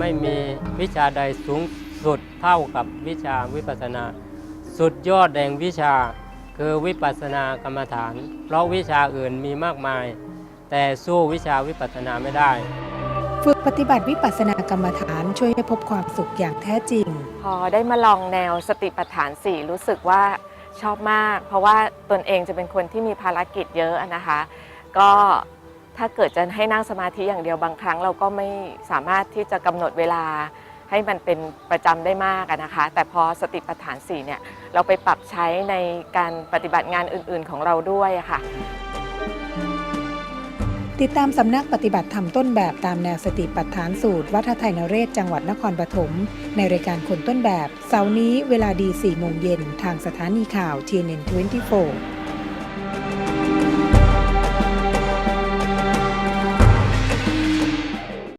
ไม่มีวิชาใดสูงสุดเท่ากับวิชาวิปัสสนา สุดยอดแห่งวิชาคือวิปัสสนากรรมฐาน เพราะวิชาอื่นมีมากมาย แต่สู้วิชาวิปัสสนาไม่ได้ ฝึกปฏิบัติวิปัสสนากรรมฐานช่วยให้พบความสุขอย่างแท้จริง พอได้มาลองแนวสติปัฏฐานสี่รู้สึกว่าชอบมาก เพราะว่าตนเองจะเป็นคนที่มีภารกิจเยอะนะคะ ก็ ถ้าเกิดจะให้นั่งสมาธิอย่างเดียวบางครั้ง เราก็ไม่สามารถที่จะกำหนดเวลาให้มันเป็นประจำได้มากนะคะ แต่พอสติปัฏฐานสี่เนี่ยเราไปปรับใช้ในการปฏิบัติงานอื่น ๆของเราด้วยค่ะ ติดตามสำนักปฏิบัติธรรมต้นแบบตามแนวสติปัฏฐานสูตร วัดไทยนเรศจังหวัดนครปฐมในรายการคนต้นแบบ เสาร์นี้เวลาดี4โมงเย็นทางสถานีข่าว TNN 24